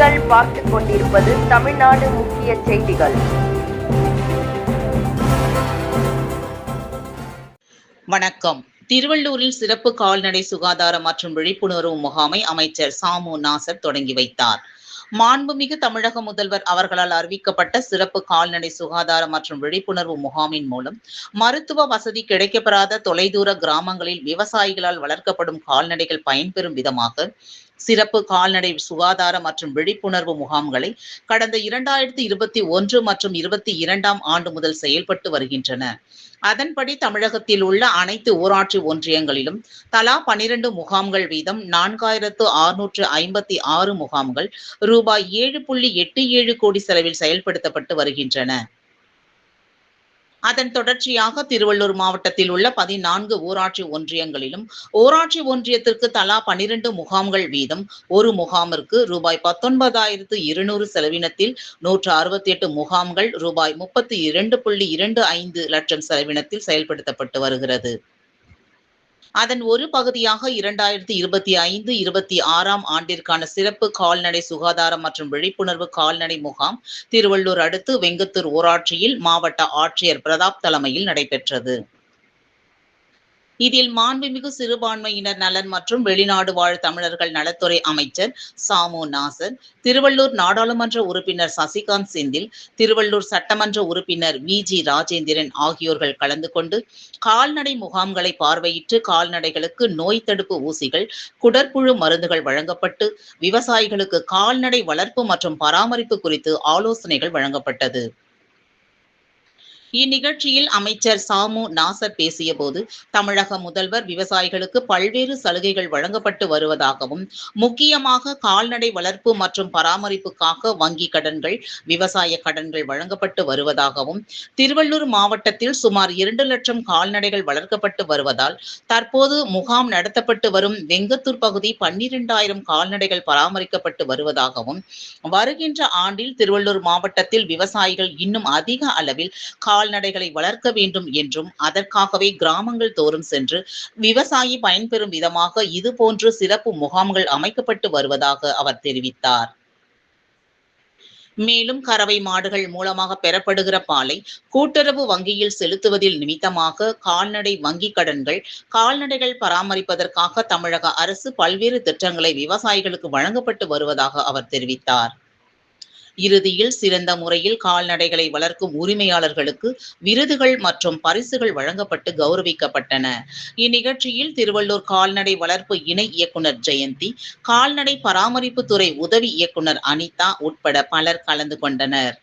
நீங்கள் பார்த்துக் கொண்டிருப்பது தமிழ்நாடு முக்கிய செய்திகள். வணக்கம். திருவள்ளூரில் சிறப்பு கால்நடை சுகாதார மற்றும் விழிப்புணர்வு முகாமை அமைச்சர் சாமு நாசர் தொடங்கி வைத்தார். மாண்புமிகு தமிழக முதல்வர் அவர்களால் அறிவிக்கப்பட்ட சிறப்பு கால்நடை சுகாதார மற்றும் விழிப்புணர்வு முகாமின் மூலம் மருத்துவ வசதி கிடைக்கப்பெறாத தொலைதூர கிராமங்களில் விவசாயிகளால் வளர்க்கப்படும் கால்நடைகள் பயன்பெறும் விதமாக சிறப்பு கால்நடை சுகாதார மற்றும் விழிப்புணர்வு முகாம்களை கடந்த இரண்டாயிரத்தி இருபத்தி ஒன்று மற்றும் இருபத்தி இரண்டாம் ஆண்டு முதல் செயல்பட்டு வருகின்றன. அதன்படி தமிழகத்தில் உள்ள அனைத்து ஊராட்சி ஒன்றியங்களிலும் தலா பனிரெண்டு முகாம்கள் வீதம் நான்காயிரத்து அறுநூற்று ஐம்பத்தி ஆறு முகாம்கள் ரூபாய் ஏழு புள்ளி எட்டு ஏழு கோடி செலவில் செயல்படுத்தப்பட்டு வருகின்றன. அதன் தொடர்ச்சியாக திருவள்ளூர் மாவட்டத்தில் உள்ள பதினான்கு ஊராட்சி ஒன்றியங்களிலும் ஊராட்சி ஒன்றியத்திற்கு தலா பனிரெண்டு முகாம்கள் வீதம் ஒரு முகாமிற்கு ரூபாய் பத்தொன்பதாயிரத்து இருநூறு செலவினத்தில் நூற்று அறுபத்தி எட்டு முகாம்கள் ரூபாய் முப்பத்தி இரண்டு புள்ளி இரண்டு ஐந்து லட்சம் செலவினத்தில் செயல்படுத்தப்பட்டு வருகிறது. அதன் ஒரு பகுதியாக இரண்டாயிரத்தி இருபத்தி ஐந்து இருபத்தி ஆறாம் ஆண்டிற்கான சிறப்பு கால்நடை சுகாதாரம் மற்றும் விழிப்புணர்வு கால்நடை முகாம் திருவள்ளூர் அடுத்து வெங்கத்தூர் ஊராட்சியில் மாவட்ட ஆட்சியர் பிரதாப் தலைமையில் நடைபெற்றது. இதில் மாண்புமிகு சிறுபான்மையினர் நலன் மற்றும் வெளிநாடு வாழ் தமிழர்கள் நலத்துறை அமைச்சர் சாமு நாசர் திருவள்ளூர் நாடாளுமன்ற உறுப்பினர் சசிகாந்த் செந்தில் திருவள்ளூர் சட்டமன்ற உறுப்பினர் வி ஜி ராஜேந்திரன் ஆகியோர்கள் கலந்து கொண்டு கால்நடை முகாம்களை பார்வையிட்டு கால்நடைகளுக்கு நோய் தடுப்பு ஊசிகள் குடற்புழு மருந்துகள் வழங்கப்பட்டு விவசாயிகளுக்கு கால்நடை வளர்ப்பு மற்றும் பராமரிப்பு குறித்து ஆலோசனைகள் வழங்கப்பட்டது. இந்நிகழ்ச்சியில் அமைச்சர் சாமு நாசர் பேசிய போது தமிழக முதல்வர் விவசாயிகளுக்கு பல்வேறு சலுகைகள் வழங்கப்பட்டு வருவதாகவும் முக்கியமாக கால்நடை வளர்ப்பு மற்றும் பராமரிப்புக்காக வங்கி கடன்கள் விவசாய கடன்கள் வழங்கப்பட்டு வருவதாகவும் திருவள்ளூர் மாவட்டத்தில் சுமார் இரண்டு லட்சம் கால்நடைகள் வளர்க்கப்பட்டு வருவதால் தற்போது முகாம் நடத்தப்பட்டு வரும் வெங்கத்தூர் பகுதி பன்னிரெண்டாயிரம் கால்நடைகள் பராமரிக்கப்பட்டு வருவதாகவும் வருகின்ற ஆண்டில் திருவள்ளூர் மாவட்டத்தில் விவசாயிகள் இன்னும் அதிக அளவில் கால்நடைகளை வளர்க்க வேண்டும் என்றும் அதற்காகவே கிராமங்கள் தோறும் சென்று விவசாயி பயன்பெறும் விதமாக இதுபோன்று சிறப்பு முகாம்கள் அமைக்கப்பட்டு வருவதாக அவர் தெரிவித்தார். மேலும் கறவை மாடுகள் மூலமாக பெறப்படுகிற பாலை கூட்டுறவு வங்கியில் செலுத்துவதில் நிமித்தமாக கால்நடை வங்கி கடன்கள் கால்நடைகள் பராமரிப்பதற்காக தமிழக அரசு பல்வேறு திட்டங்களை விவசாயிகளுக்கு வழங்கப்பட்டு வருவதாக அவர் தெரிவித்தார். இறுதியில் சிறந்த முறையில் கால்நடைகளை வளர்க்கும் உரிமையாளர்களுக்கு விருதுகள் மற்றும் பரிசுகள் வழங்கப்பட்டு கௌரவிக்கப்பட்டன. இந்நிகழ்ச்சியில் திருவள்ளூர் கால்நடை வளர்ப்பு இணை இயக்குனர் ஜெயந்தி கால்நடை பராமரிப்பு துறை உதவி இயக்குனர் அனிதா உட்பட பலர் கலந்து கொண்டனர்.